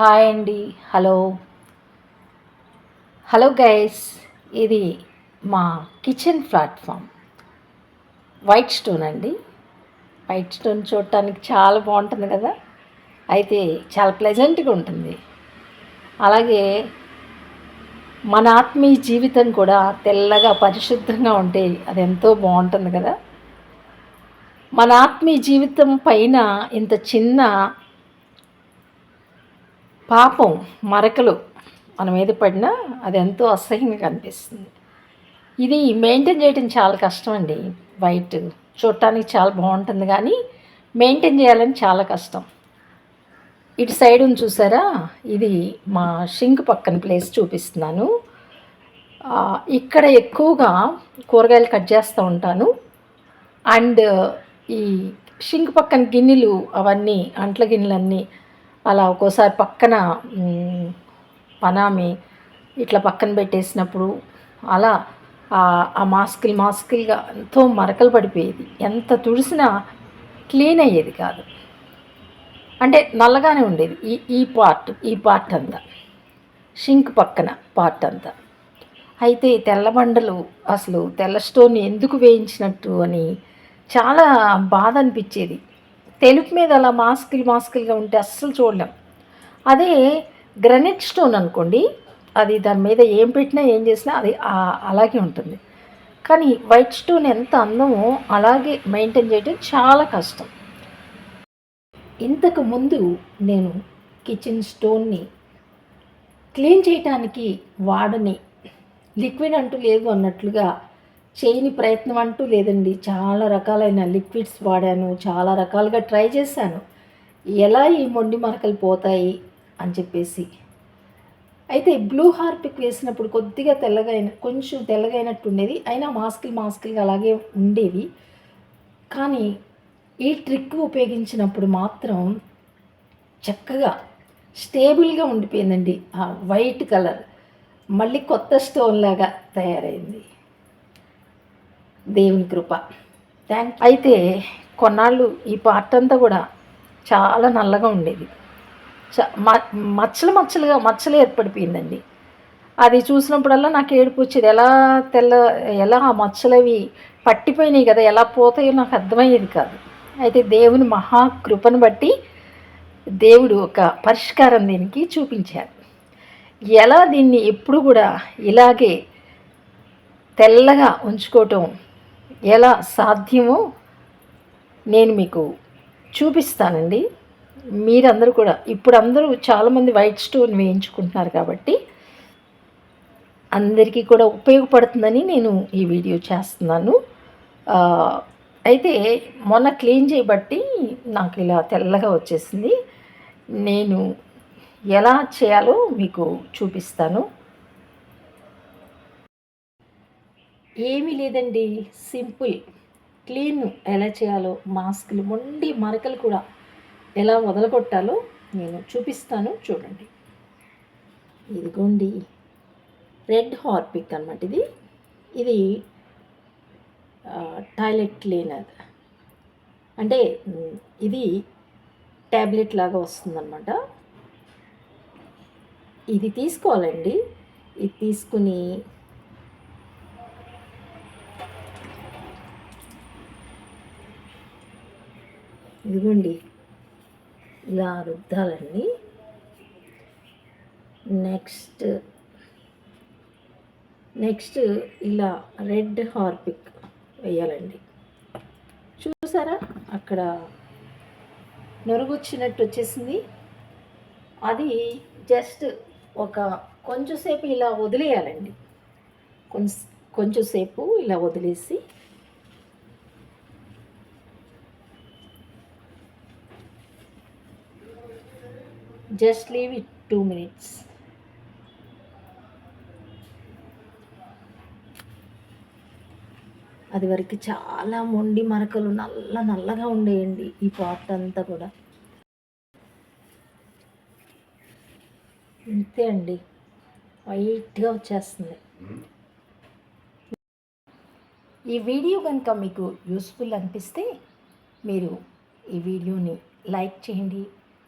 Hi అండి. Hello. Hello guys ఇది మా కిచెన్ ప్లాట్ఫామ్. వైట్ స్టోన్ అండి. వైట్ స్టోన్ చూడటానికి చాలా బాగుంటుంది కదా. అయితే చాలా ప్లెజెంట్గా ఉంటుంది. అలాగే మన ఆత్మీయ జీవితం కూడా తెల్లగా పరిశుద్ధంగా ఉంటే అది ఎంతో బాగుంటుంది కదా. మన ఆత్మీయ జీవితం పైన ఇంత చిన్న పాపం మరకలు మన మీద పడినా అది ఎంతో అసహ్యంగా కనిపిస్తుంది. ఇది మెయింటైన్ చేయడం చాలా కష్టం అండి. వైట్ చూడటానికి చాలా బాగుంటుంది కానీ మెయింటైన్ చేయాలని చాలా కష్టం. ఇటు సైడ్ ఉంది చూసారా? ఇది మా షింక్ పక్కన ప్లేస్ చూపిస్తున్నాను. ఇక్కడ ఎక్కువగా కూరగాయలు కట్ చేస్తూ ఉంటాను. అండ్ ఈ షింక్ పక్కన గిన్నెలు అవన్నీ అంట్ల గిన్నెలన్నీ అలా ఒక్కోసారి పక్కన పనామి ఇట్లా పక్కన పెట్టేసినప్పుడు అలా ఆ- ఆ మాస్కులు మాస్కులుగా ఎంతో మరకలు పడిపోయేది. ఎంత తుడిసినా క్లీన్ అయ్యేది కాదు. అంటే నల్లగానే ఉండేది. ఈ ఈ పార్ట్ ఈ పార్ట్ అంతా. షింక్ పక్కన పార్ట్ అంతా. అయితే తెల్ల బండలు అసలు తెల్ల స్టోన్ ఎందుకు వేయించినట్టు అని చాలా బాధ అనిపించేది. తెలుపు మీద అలా మాస్కులు మాస్కులుగా ఉంటే అస్సలు చూడలేం. అదే గ్రనైట్ స్టోన్ అనుకోండి అది దాని మీద ఏం పెట్టినా ఏం చేసినా అది అలాగే ఉంటుంది. కానీ వైట్ స్టోన్ ఎంత అందమో అలాగే మెయింటైన్ చేయడం చాలా కష్టం. ఇంతకు ముందు నేను కిచెన్ స్టోన్ని క్లీన్ చేయటానికి వాడని లిక్విడ్ అంటూ లేదు అన్నట్లుగా చేయని ప్రయత్నం అంటూ లేదండి. చాలా రకాలైన లిక్విడ్స్ వాడాను చాలా రకాలుగా ట్రై చేశాను. ఎలా ఈ మొండి మరకలు పోతాయి అని చెప్పేసి. అయితే బ్లూ హార్పిక్ వేసినప్పుడు కొద్దిగా తెల్లగైన కొంచెం తెల్లగైనట్టు ఉండేది. అయినా మాస్కులు మాస్కులుగా అలాగే ఉండేవి. కానీ ఈ ట్రిక్ ఉపయోగించినప్పుడు మాత్రం చక్కగా స్టేబుల్గా ఉండిపోయిందండి. ఆ వైట్ కలర్. మళ్ళీ కొత్త స్టోన్ లాగా తయారైంది. దేవుని కృప. థ్యాంక్ అయితే కొన్నాళ్ళు ఈ పార్ట్ అంతా కూడా చాలా నల్లగా ఉండేది. మచ్చలు మచ్చలుగా మచ్చలు ఏర్పడిపోయిందండి. అది చూసినప్పుడల్లా నాకు ఏడుపు వచ్చేది. ఎలా తెల్ల ఎలా ఆ మచ్చలు అవి పట్టిపోయినాయి కదా ఎలా పోతాయో నాకు అర్థమయ్యేది కాదు. అయితే దేవుని మహాకృపను బట్టి దేవుడు ఒక పరిష్కారం దీనికి చూపించారు. ఎలా దీన్ని ఎప్పుడు కూడా ఇలాగే తెల్లగా ఉంచుకోవటం ఎలా సాధ్యమో నేను మీకు చూపిస్తానండి. మీరందరూ కూడా ఇప్పుడు అందరూ చాలామంది వైట్ స్టోన్ వేయించుకుంటున్నారు కాబట్టి అందరికీ కూడా ఉపయోగపడుతుందని నేను ఈ వీడియో చేస్తున్నాను. అయితే మొన్న క్లీన్ చేయబట్టి నాకు ఇలా తెల్లగా వచ్చేసింది. నేను ఎలా చేయాలో మీకు చూపిస్తాను. ఏమీ లేదండి. సింపుల్. క్లీన్ ఎలా చేయాలో మాస్కులు మొండి మరకలు కూడా ఎలా వదలగొట్టాలో నేను చూపిస్తాను. చూడండి. ఇదిగోండి. రెడ్ హార్పిక్ అనమాట ఇది. ఇది టాయిలెట్ క్లీనర్. అంటే ఇది ట్యాబ్లెట్ లాగా వస్తుందన్నమాట. ఇది తీసుకోవాలండి. ఇది తీసుకుని ఇదిగోండి. ఇలా రుద్దాలండి. నెక్స్ట్ నెక్స్ట్ ఇలా రెడ్ హార్పిక్ వేయాలండి. చూసారా? అక్కడ నొరుగుచ్చినట్టు వచ్చేసింది. అది జస్ట్ ఒక కొంచెంసేపు ఇలా వదిలేయాలండి. కొంచెం కొంచెంసేపు ఇలా వదిలేసి just leave it two minutes అది వరకు చాలా మొండి మరకలు నల్ల నల్లగా ఉండేయండి ఈ పాట్ అంతా కూడా. ఇంతే అండి. వైట్గా వచ్చేస్తుంది. ఈ వీడియో కనుక మీకు యూస్ఫుల్ అనిపిస్తే మీరు ఈ వీడియోని లైక్ చేయండి